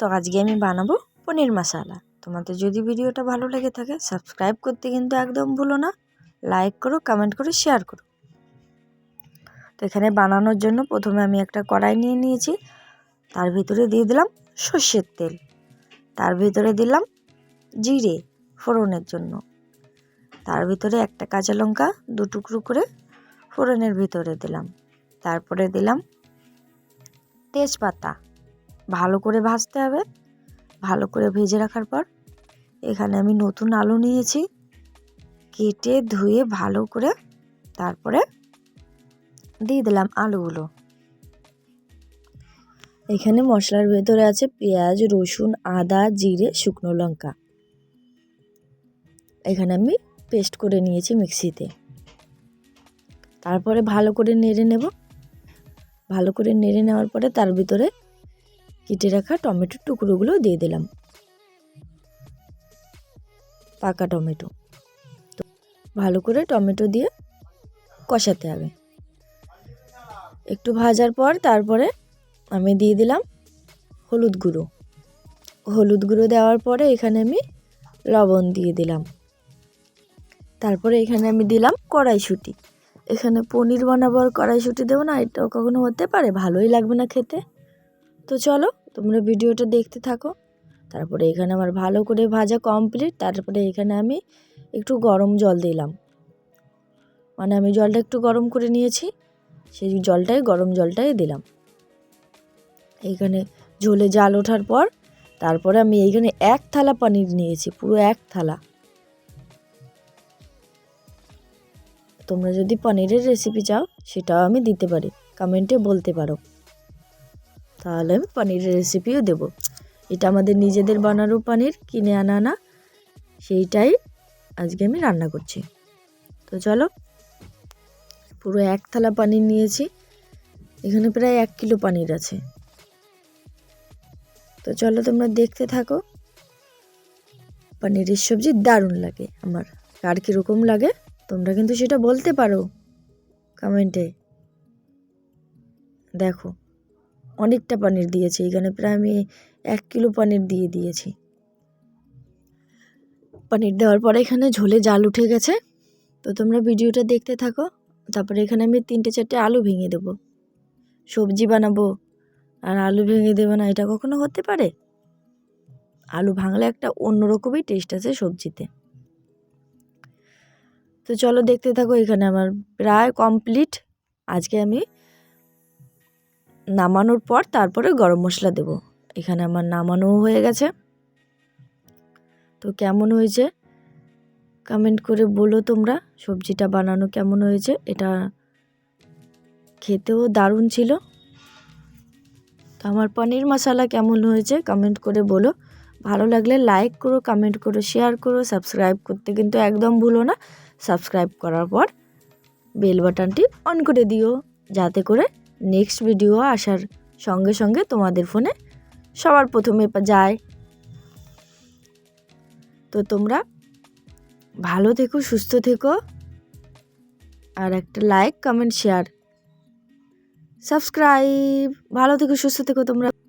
তো আজকে আমি বানাবো পনির মশালা। তোমাদের যদি ভিডিওটা ভালো লেগে থাকে সাবস্ক্রাইব করতে কিন্তু একদম ভুলো না। লাইক করো কমেন্ট করো শেয়ার করো। তো এখানে বানানোর জন্য প্রথমে আমি একটা কড়াই নিয়ে নিয়েছি। তার ভিতরে দিয়ে দিলাম সর্ষের তেল। তার ভিতরে দিলাম জিরে ফোড়নের জন্য। তার ভিতরে একটা কাঁচা লঙ্কা দু টুকরো করে ফোড়নের ভিতরে দিলাম। তারপরে দিলাম তেজপাতা। ভালো করে ভাজতে হবে। ভালো করে ভেজে রাখার পর এখানে আমি নতুন আলু নিয়েছি। কেটে ধুয়ে ভালো করে তারপরে দিয়ে দিলাম আলুগুলো। এখানে মশলার ভেতরে আছে পেঁয়াজ, রসুন, আদা, জিরে, শুকনো লঙ্কা। এখানে আমি পেস্ট করে নিয়েছি মিক্সিতে। তারপরে ভালো করে নেড়ে নেব। ভালো করে নেড়ে নেওয়ার পরে তার ভিতরে কেটে রাখা টমেটোর টুকরোগুলো দিয়ে দিলাম। পাকা টমেটো। তো ভালো করে টমেটো দিয়ে কষাতে হবে। একটু ভাজার পর তারপরে আমি দিয়ে দিলাম হলুদ গুঁড়ো। হলুদ গুঁড়ো দেওয়ার পরে এখানে আমি লবণ দিয়ে দিলাম। তারপরে এখানে আমি দিলাম কড়াইশুঁটি। এখানে পনির বানাবো আর কড়াইশুঁটি দেবো না, এটাও কখনো হতে পারে, ভালোই লাগবে না খেতে। তো চলো, তোমরা ভিডিওটা দেখতে থাকো। তারপরে এখানে আমার ভালো করে ভাজা কমপ্লিট তারপরে এখানে আমি একটু গরম জল দিলাম। মানে আমি জলটা একটু গরম করে নিয়েছি, সেই জলটাই, গরম জলটাই দিলাম। এইখানে ঝোলে জাল ওঠার পর, তারপরে আমি এইখানে এক থালা পনির নিয়েছি, পুরো এক থালা। তোমরা যদি পনিরের রেসিপি চাও, সেটাও আমি দিতে পারি। কমেন্টে বলতে পারো। তাহলে আমি পনিরের রেসিপিও দেব। এটা আমাদের নিজেদের বানানো পনির, কিনে আনা না। সেইটাই আজকে আমি রান্না করছি। তো চলো, পুরো এক থালা পানির নিয়েছি। এখানে প্রায় এক কিলো পানির আছে। তো চলো তোমরা দেখতে থাকো। পনিরের সবজি দারুণ লাগে আমার। কার কীরকম লাগে, তোমরা কিন্তু সেটা বলতে পারো। কমেন্টে। দেখো অনেকটা পনির দিয়েছি। এখানে প্রায় আমি এক কিলো পনির দিয়ে দিয়েছি। পনির দেওয়ার পরে এখানে ঝোলে জাল উঠে গেছে। তো তোমরা ভিডিওটা দেখতে থাকো। তারপরে এখানে আমি তিনটে চারটে আলু ভেঙে দেবো। সবজি বানাবো। আর আলু ভেঙে দেবে না, এটা কখনো হতে পারে? আলু ভাঙলে একটা অন্যরকমই টেস্ট আছে সবজিতে। তো চলো দেখতে থাকো, এখানে আমার প্রায় কমপ্লিট আজকে আমি নামানোর পর তারপরে গরম মশলা দেব। এখানে আমার নামানোও হয়ে গেছে। তো কেমন হয়েছে? কমেন্ট করে বলো তোমরা, সবজিটা বানানো কেমন হয়েছে? এটা খেতেও দারুণ ছিল। তো আমার পনির মশলা কেমন হয়েছে কমেন্ট করে বলো। ভালো লাগলে লাইক করো কমেন্ট করো শেয়ার করো সাবস্ক্রাইব করতে কিন্তু একদম ভুলো না। সাবস্ক্রাইব করার পর বেল বাটনটি অন করে দিও, যাতে করে নেক্সট ভিডিও আসার সঙ্গে সঙ্গে তোমাদের ফোনে সবার প্রথমে যায়। তো তোমরা ভালো থেকো, সুস্থ থেকো। আর একটা লাইক কমেন্ট শেয়ার সাবস্ক্রাইব ভালো থেকো, সুস্থ থেকো তোমরা।